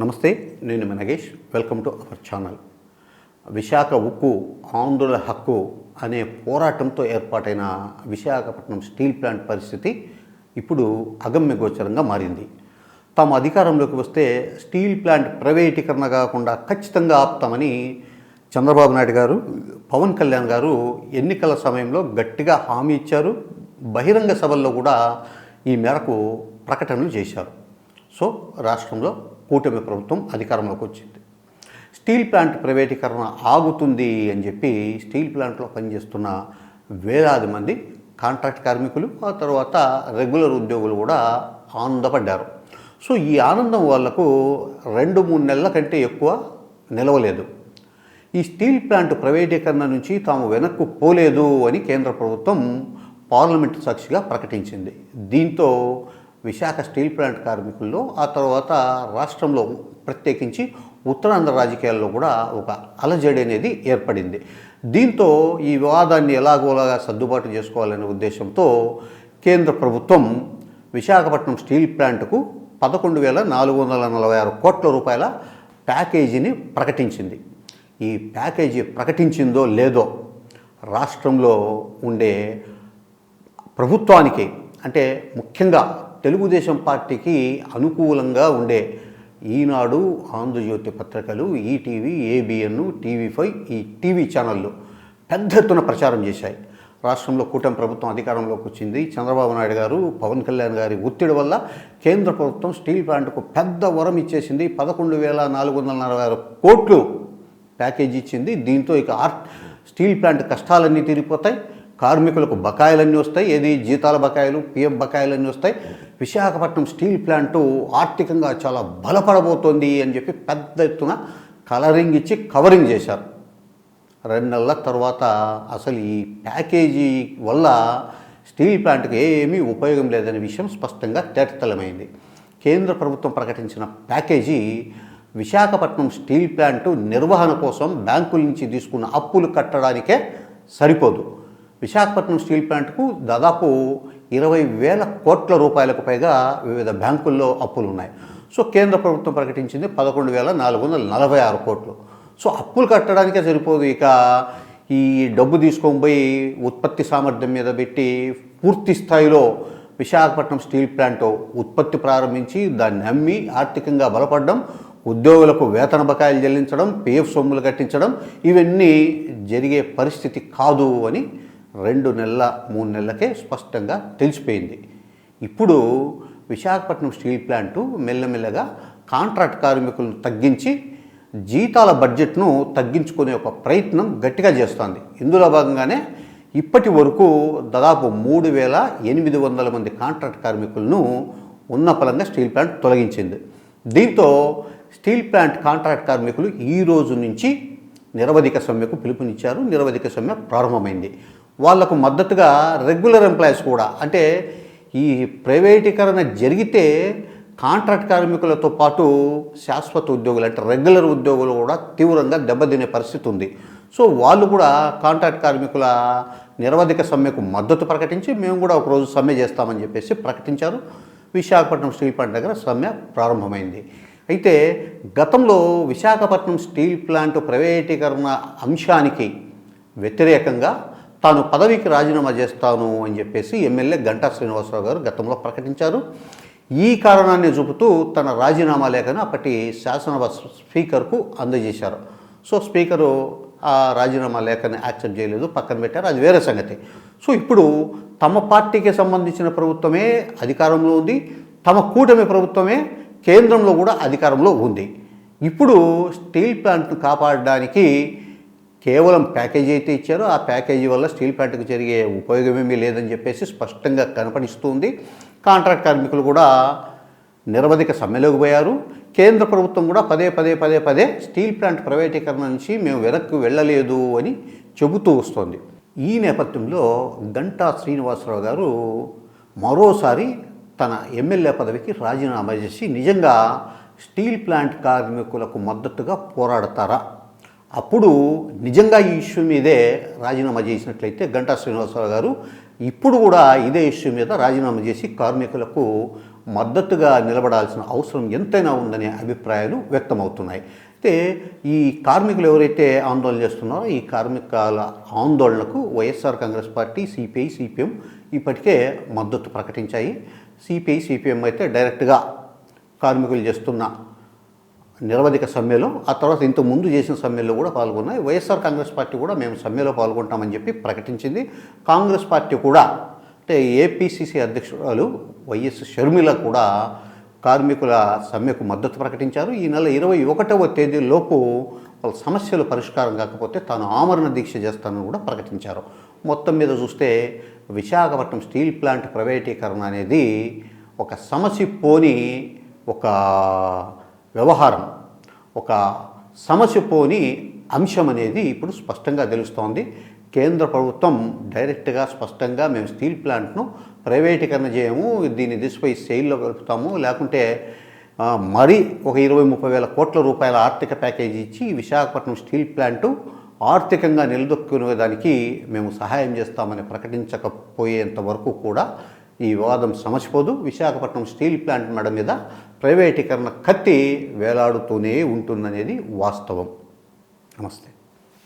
నమస్తే నేను Mangesh welcome to our channel. Visakha ఉక్కు ఆంధ్రుల హక్కు అనే పోరాటంతో ఏర్పాటైన విశాఖపట్నం స్టీల్ ప్లాంట్ పరిస్థితి ఇప్పుడు అగమ్య గోచరంగా మారింది. తాము అధికారంలోకి వస్తే స్టీల్ ప్లాంట్ ప్రైవేటీకరణ కాకుండా ఖచ్చితంగా ఆపుతామని చంద్రబాబు నాయుడు గారు పవన్ కళ్యాణ్ గారు ఎన్నికల సమయంలో గట్టిగా హామీ ఇచ్చారు. బహిరంగ సభల్లో కూడా ఈ మేరకు ప్రకటనలు చేశారు. సో రాష్ట్రంలో కూటమి ప్రభుత్వం అధికారంలోకి వచ్చింది. స్టీల్ ప్లాంట్ ప్రైవేటీకరణ ఆగుతుంది అని చెప్పి స్టీల్ ప్లాంట్లో పనిచేస్తున్న వేలాది మంది కాంట్రాక్ట్ కార్మికులు ఆ తర్వాత రెగ్యులర్ ఉద్యోగులు కూడా ఆనందపడ్డారు. సో ఈ ఆనందం వాళ్ళకు రెండు మూడు నెలల కంటే ఎక్కువ నిలవలేదు. ఈ స్టీల్ ప్లాంట్ ప్రైవేటీకరణ నుంచి తాము వెనక్కు పోలేదు అని కేంద్ర ప్రభుత్వం పార్లమెంటు సాక్షిగా ప్రకటించింది. దీంతో విశాఖ స్టీల్ ప్లాంట్ కార్మికుల్లో ఆ తర్వాత రాష్ట్రంలో ప్రత్యేకించి ఉత్తరాంధ్ర రాజకీయాల్లో కూడా ఒక అలజడి అనేది ఏర్పడింది. దీంతో ఈ వివాదాన్ని ఎలాగోలాగా సర్దుబాటు చేసుకోవాలనే ఉద్దేశంతో కేంద్ర ప్రభుత్వం విశాఖపట్నం స్టీల్ ప్లాంట్కు పదకొండు వేల నాలుగు వందల నలభై ఆరు కోట్ల రూపాయల ప్యాకేజీని ప్రకటించింది. ఈ ప్యాకేజీ ప్రకటించిందో లేదో రాష్ట్రంలో ఉండే ప్రభుత్వానికి అంటే ముఖ్యంగా తెలుగుదేశం పార్టీకి అనుకూలంగా ఉండే ఈనాడు ఆంధ్రజ్యోతి పత్రికలు ఈటీవీ ఏబిఎన్ టీవీ ఫైవ్ ఈ టీవీ ఛానళ్ళు పెద్ద ఎత్తున ప్రచారం చేశాయి. రాష్ట్రంలో కూటమి ప్రభుత్వం అధికారంలోకి వచ్చింది. చంద్రబాబు నాయుడు గారు పవన్ కళ్యాణ్ గారి ఒత్తిడి వల్ల కేంద్ర ప్రభుత్వం స్టీల్ ప్లాంట్కు పెద్ద వరం ఇచ్చేసింది. పదకొండు వేల నాలుగు వందల నలభై ఆరు కోట్లు ప్యాకేజీ ఇచ్చింది. దీంతో ఇక ఆర్ స్టీల్ ప్లాంట్ కష్టాలన్నీ తీరిపోతాయి. కార్మికులకు బకాయిలన్నీ వస్తాయి. ఏది జీతాల బకాయిలు పిఎఫ్ బకాయిలన్నీ వస్తాయి. విశాఖపట్నం స్టీల్ ప్లాంటు ఆర్థికంగా చాలా బలపడబోతోంది అని చెప్పి పెద్ద ఎత్తున కలరింగ్ ఇచ్చి కవరింగ్ చేశారు. రెండు నెలల తర్వాత అసలు ఈ ప్యాకేజీ వల్ల స్టీల్ ప్లాంట్కి ఏమీ ఉపయోగం లేదనే విషయం స్పష్టంగా తేటతలమైంది. కేంద్ర ప్రభుత్వం ప్రకటించిన ప్యాకేజీ విశాఖపట్నం స్టీల్ ప్లాంటు నిర్వహణ కోసం బ్యాంకుల నుంచి తీసుకున్న అప్పులు కట్టడానికే సరిపోదు. విశాఖపట్నం స్టీల్ ప్లాంట్కు దాదాపు ఇరవై వేల కోట్ల రూపాయలకు పైగా వివిధ బ్యాంకుల్లో అప్పులు ఉన్నాయి. సో కేంద్ర ప్రభుత్వం ప్రకటించింది పదకొండు వేల నాలుగు వందల నలభై ఆరు కోట్లు. సో అప్పులు కట్టడానికే సరిపోదు. ఇక ఈ డబ్బు తీసుకొని పోయి ఉత్పత్తి సామర్థ్యం మీద పెట్టి పూర్తి స్థాయిలో విశాఖపట్నం స్టీల్ ప్లాంట్ ఉత్పత్తి ప్రారంభించి దాన్ని అమ్మి ఆర్థికంగా బలపడడం ఉద్యోగులకు వేతన బకాయిలు చెల్లించడం పిఎఫ్ సొమ్ములు కట్టించడం ఇవన్నీ జరిగే పరిస్థితి కాదు అని రెండు నెలల మూడు నెలలకే స్పష్టంగా తెలిసిపోయింది. ఇప్పుడు విశాఖపట్నం స్టీల్ ప్లాంటు మెల్లమెల్లగా కాంట్రాక్ట్ కార్మికులను తగ్గించి జీతాల బడ్జెట్ను తగ్గించుకునే ఒక ప్రయత్నం గట్టిగా చేస్తోంది. ఇందులో భాగంగానే ఇప్పటి వరకు దాదాపు మూడు వేల ఎనిమిది వందల మంది కాంట్రాక్ట్ కార్మికులను ఉన్న పలంగా స్టీల్ ప్లాంట్ తొలగించింది. దీంతో స్టీల్ ప్లాంట్ కాంట్రాక్ట్ కార్మికులు ఈ రోజు నుంచి నిరవధిక సమ్మెకు పిలుపునిచ్చారు. నిరవధిక సమ్మె ప్రారంభమైంది. వాళ్ళకు మద్దతుగా రెగ్యులర్ ఎంప్లాయీస్ కూడా. అంటే ఈ ప్రైవేటీకరణ జరిగితే కాంట్రాక్ట్ కార్మికులతో పాటు శాశ్వత ఉద్యోగులు అంటే రెగ్యులర్ ఉద్యోగులు కూడా తీవ్రంగా దెబ్బతినే పరిస్థితి ఉంది. సో వాళ్ళు కూడా కాంట్రాక్ట్ కార్మికుల నిరవధిక సమ్మెకు మద్దతు ప్రకటించి మేము కూడా ఒకరోజు సమ్మె చేస్తామని చెప్పేసి ప్రకటించారు. విశాఖపట్నం స్టీల్ ప్లాంట్ దగ్గర సమ్మె ప్రారంభమైంది. అయితే గతంలో విశాఖపట్నం స్టీల్ ప్లాంట్ ప్రైవేటీకరణ అంశానికి వ్యతిరేకంగా తాను పదవికి రాజీనామా చేస్తాను అని చెప్పేసి ఎమ్మెల్యే గంటా శ్రీనివాసరావు గారు గతంలో ప్రకటించారు. ఈ కారణాన్ని చూపుతూ తన రాజీనామా లేఖను అప్పటి శాసనసభ స్పీకర్కు అందజేశారు. సో స్పీకరు ఆ రాజీనామా లేఖని యాక్సెప్ట్ చేయలేదు పక్కన పెట్టారు. అది వేరే సంగతి. సో ఇప్పుడు తమ పార్టీకి సంబంధించిన ప్రభుత్వమే అధికారంలో ఉంది తమ కూటమి ప్రభుత్వమే కేంద్రంలో కూడా అధికారంలో ఉంది. ఇప్పుడు స్టీల్ ప్లాంట్ను కాపాడడానికి కేవలం ప్యాకేజీ అయితే ఇచ్చారో. ఆ ప్యాకేజీ వల్ల స్టీల్ ప్లాంట్కి జరిగే ఉపయోగమేమీ లేదని చెప్పేసి స్పష్టంగా కనపడిస్తుంది. కాంట్రాక్ట్ కార్మికులు కూడా నిరవధిక సమ్మెలోకి పోయారు. కేంద్ర ప్రభుత్వం కూడా పదే పదే పదే పదే స్టీల్ ప్లాంట్ ప్రైవేటీకరణ నుంచి మేము వెనక్కి వెళ్ళలేదు అని చెబుతూ వస్తోంది. ఈ నేపథ్యంలో గంటా శ్రీనివాసరావు గారు మరోసారి తన ఎమ్మెల్యే పదవికి రాజీనామా చేసి నిజంగా స్టీల్ ప్లాంట్ కార్మికులకు మద్దతుగా పోరాడతారా? అప్పుడు నిజంగా ఈ ఇష్యూ మీదే రాజీనామా చేసినట్లయితే గంటా శ్రీనివాసరావు గారు ఇప్పుడు కూడా ఇదే ఇష్యూ మీద రాజీనామా చేసి కార్మికులకు మద్దతుగా నిలబడాల్సిన అవసరం ఎంతైనా ఉందనే అభిప్రాయాలు వ్యక్తమవుతున్నాయి. అయితే ఈ కార్మికులు ఎవరైతే ఆందోళన చేస్తున్నారో ఈ కార్మికుల ఆందోళనకు YSR Congress party CPI CPM ఇప్పటికే మద్దతు ప్రకటించాయి. సిపిఐ సిపిఎం అయితే డైరెక్ట్గా కార్మికులు చేస్తున్న నిరవధిక సమ్మెలో ఆ తర్వాత ఇంత ముందు చేసిన సమ్మెలో కూడా పాల్గొన్నాయి. వైఎస్ఆర్ కాంగ్రెస్ పార్టీ కూడా మేము సమ్మెలో పాల్గొంటామని చెప్పి ప్రకటించింది. కాంగ్రెస్ పార్టీ కూడా అంటే ఏపీసీసీ అధ్యక్షురాలు వైఎస్ షర్మిల కూడా కార్మికుల సమ్మెకు మద్దతు ప్రకటించారు. ఈ నెల ఇరవై ఒకటవ తేదీలోపు వాళ్ళ సమస్యలు పరిష్కారం కాకపోతే తాను ఆమరణ దీక్ష చేస్తానని కూడా ప్రకటించారు. మొత్తం మీద చూస్తే విశాఖపట్నం స్టీల్ ప్లాంట్ ప్రైవేటీకరణ అనేది ఒక సమస్య పోని ఒక వ్యవహారం. ఒక సమసిపోని అంశం అనేది ఇప్పుడు స్పష్టంగా తెలుస్తోంది. కేంద్ర ప్రభుత్వం డైరెక్ట్గా స్పష్టంగా మేము స్టీల్ ప్లాంట్ను ప్రైవేటీకరణ చేయము దీన్ని దిశపై సెయిల్లో కలుపుతాము లేకుంటే మరి ఒక ఇరవై ముప్పై వేల కోట్ల రూపాయల ఆర్థిక ప్యాకేజీ ఇచ్చి విశాఖపట్నం స్టీల్ ప్లాంటు ఆర్థికంగా నిలదొక్కునే దానికి మేము సహాయం చేస్తామని ప్రకటించకపోయేంత వరకు కూడా ఈ వివాదం సమసిపోదు విశాఖపట్నం స్టీల్ ప్లాంట్ మెడ మీద ప్రైవేటీకరణ కత్తి వేలాడుతూనే ఉంటుందనేది వాస్తవం. నమస్తే.